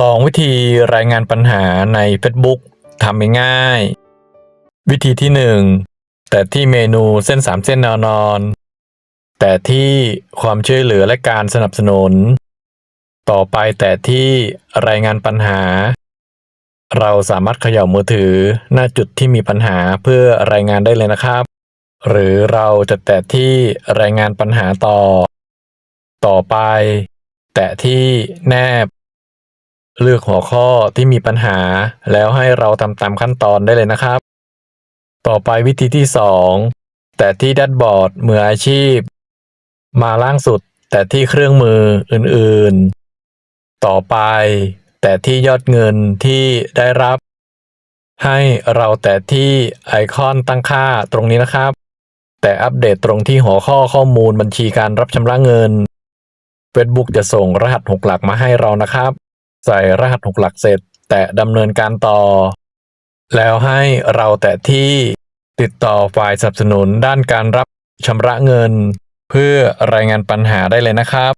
2 วิธีรายงานปัญหาใน Facebook ทำง่าย วิธีที่ 1 แต่ที่เมนูเส้น 3 เส้นแนวนอน แต่ที่ความช่วยเหลือและการสนับสนุน ต่อไปแต่ที่รายงานปัญหา เราสามารถเขย่ามือถือหน้าจุดที่มีปัญหาเพื่อรายงานได้เลยนะครับ หรือเราจะแตะที่รายงานปัญหาต่อ ต่อไป แตะที่แนบ เลือกหัวข้อที่มีปัญหา แล้วให้เราทำตามขั้นตอนได้เลยนะครับ ต่อไปวิธีที่ 2 แตะที่แดชบอร์ดมืออาชีพ มาล่างสุด แตะที่เครื่องมืออื่นๆ ต่อไป แตะที่ยอดเงินที่ได้รับ ให้เราแตะที่ไอคอนตั้งค่าตรงนี้นะครับ แต่อัปเดตตรงที่หัวข้อข้อมูลบัญชีการรับชำระเงิน Facebook จะส่งรหัส6หลักมาให้เรานะครับ ใส่รหัสหกหลักเสร็จ แตะดำเนินการต่อ แล้วให้เราแตะที่ติดต่อฝ่ายสนับสนุนด้านการรับชำระเงิน เพื่อรายงานปัญหาได้เลยนะครับ